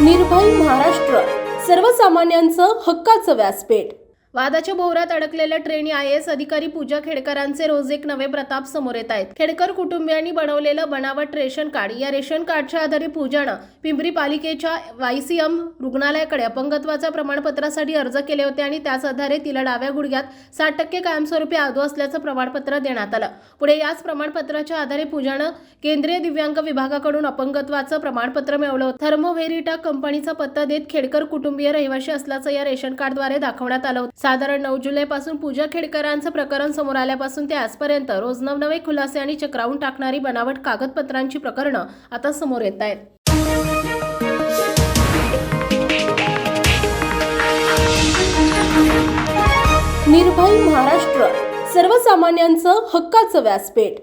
निर्भय महाराष्ट्र. सर्वसामान्यांचं हक्काचं व्यासपीठ. वादाच्या भोवऱ्यात अडकलेल्या ट्रेनी आय एस अधिकारी पूजा खेडकरांचे रोज एक नवे प्रताप समोर येत आहेत. खेडकर कुटुंबियांनी बनवलेलं बनावट रेशन कार्ड या रेशन कार्डच्या आधारे पूजानं पिंपरी पालिकेच्या वायसीएम रुग्णालयाकडे अपंगत्वाच्या प्रमाणपत्रासाठी अर्ज केले होते आणि त्याच आधारे तिला डाव्या गुडघ्यात साठ टक्के कायमस्वरूपी आदू असल्याचं प्रमाणपत्र देण्यात आलं. पुढे याच प्रमाणपत्राच्या आधारे पूजानं केंद्रीय दिव्यांग विभागाकडून अपंगत्वाचं प्रमाणपत्र मिळवलं. होतं थर्मोव्हेरिटा कंपनीचा पत्ता देत खेडकर कुटुंबीय रहिवाशी असल्याचं या रेशन कार्डद्वारे दाखवण्यात आलं होतं. साधारण नऊ जुलैपासून पूजा खेडकरांचं प्रकरण समोर आल्यापासून ते आजपर्यंत रोज नवनवे खुलासे आणि चक्रावून टाकणारी बनावट कागदपत्रांची प्रकरणं आता समोर येत आहेत. निर्भय महाराष्ट्र. सर्वसामान्यांचं हक्काचं व्यासपीठ.